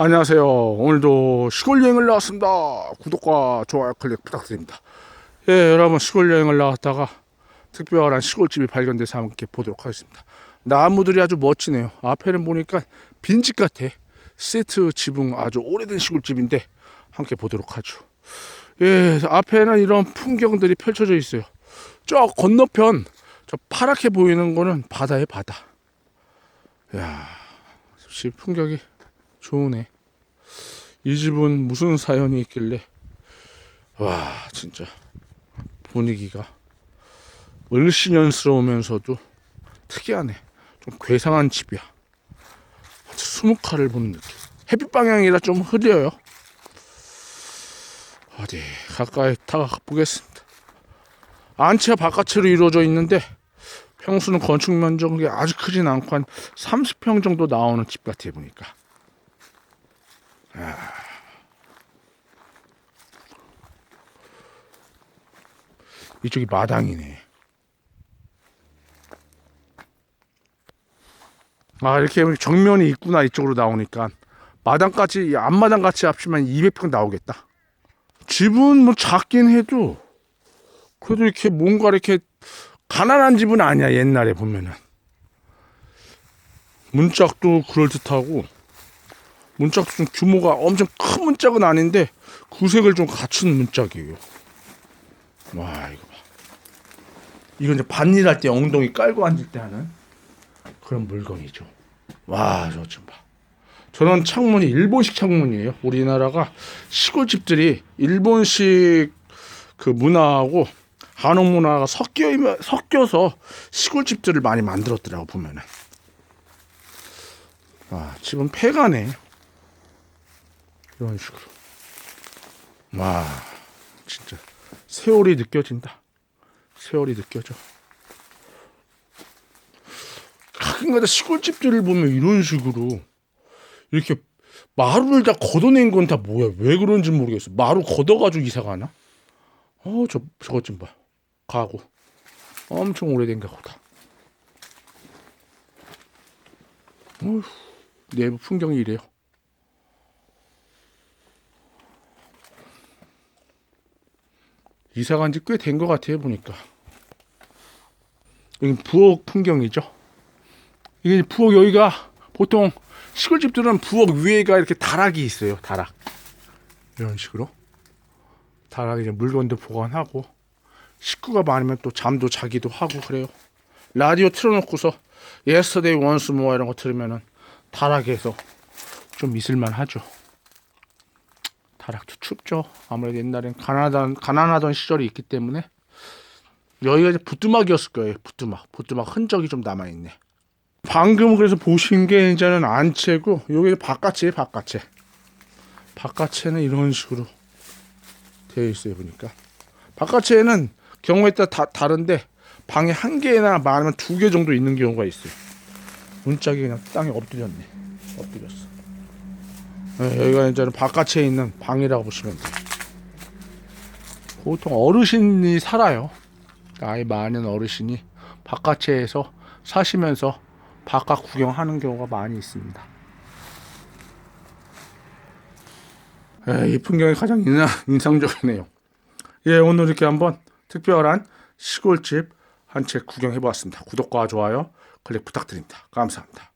안녕하세요. 오늘도 시골 여행을 나왔습니다. 구독과 좋아요 클릭 부탁드립니다. 예, 여러분 시골 여행을 나왔다가 특별한 시골집이 발견돼서 함께 보도록 하겠습니다. 나무들이 아주 멋지네요. 앞에는 보니까 빈집 같아. 세트 지붕 아주 오래된 시골집인데 함께 보도록 하죠. 예, 앞에는 이런 풍경들이 펼쳐져 있어요. 저 건너편 저 파랗게 보이는 거는 바다의 바다. 야, 역시 풍경이 좋으네. 이 집은 무슨 사연이 있길래 와 진짜 분위기가 을씨년스러우면서도 특이하네. 좀 괴상한 집이야. 수묵화를 보는 느낌. 햇빛 방향이라 좀 흐려요. 어디 가까이 다가 보겠습니다. 안채가 바깥으로 이루어져 있는데 평수는 건축 면적이 아주 크진 않고 한 30평 정도 나오는 집 같아 보니까. 이쪽이 마당이네. 아 이렇게 정면이 있구나 이쪽으로 나오니까 마당까지 앞마당 같이 합치면 200평 나오겠다. 집은 뭐 작긴 해도 그래도 이렇게 뭔가 이렇게 가난한 집은 아니야 옛날에 보면은 문짝도 그럴 듯하고 문짝도 좀 규모가 엄청 큰 문짝은 아닌데 구색을 좀 갖춘 문짝이에요. 와 이거 봐. 이건 이제 밭일할 때 엉덩이 깔고 앉을 때 하는 그런 물건이죠. 와 저 좀 봐. 저런 창문이 일본식 창문이에요. 우리나라가 시골집들이 일본식 그 문화하고 한옥 문화가 섞여 섞여서 시골집들을 많이 만들었더라고 보면은. 아 집은 폐가네. 이런 식으로. 와 진짜 세월이 느껴진다. 세월이 느껴져. 가끔가다 시골집들을 보면 이런 식으로 이렇게 마루를 다 걷어낸 건 다 뭐야? 왜 그런지 모르겠어. 마루 걷어가지고 이사 가나? 어, 저 저것 좀 봐. 가구. 엄청 오래된 가구다. 어휴, 내부 풍경이 이래요. 이사 간 지 꽤 된 것 같아요 보니까. 여기 부엌 풍경이죠. 이게 부엌 여기가 보통 시골집들은 부엌 위에가 이렇게 다락이 있어요. 다락 이런 식으로 다락에 이제 물건도 보관하고 식구가 많으면 또 잠도 자기도 하고 그래요. 라디오 틀어놓고서 예스터데이 원스 모어 이런 거 들으면은 다락에서 좀 있을만 하죠. 다락도 춥죠. 아무래도 옛날엔 가난하던 가난하던 시절이 있기 때문에 여기가 이제 부뚜막이었을 거예요. 부뚜막, 부뚜막 흔적이 좀 남아 있네. 방금 그래서 보신 게 이제는 안채고 여기 바깥에 바깥에 바깥에는 이런 식으로 되어 있어요 보니까 바깥에는 경우에 따라 다 다른데 방에 한 개나 많으면 두 개 정도 있는 경우가 있어요. 문짝이 그냥 땅에 엎드렸네. 엎드렸어. 네, 여기가 이제는 바깥에 있는 방이라고 보시면 돼요. 보통 어르신이 살아요. 나이 많은 어르신이 바깥에서 사시면서 바깥 구경하는 경우가 많이 있습니다. 에, 이 풍경이 가장 인상, 인상 적이네요. 예, 오늘 이렇게 한번 특별한 시골집 한 채 구경해 보았습니다. 구독과 좋아요 클릭 부탁드립니다. 감사합니다.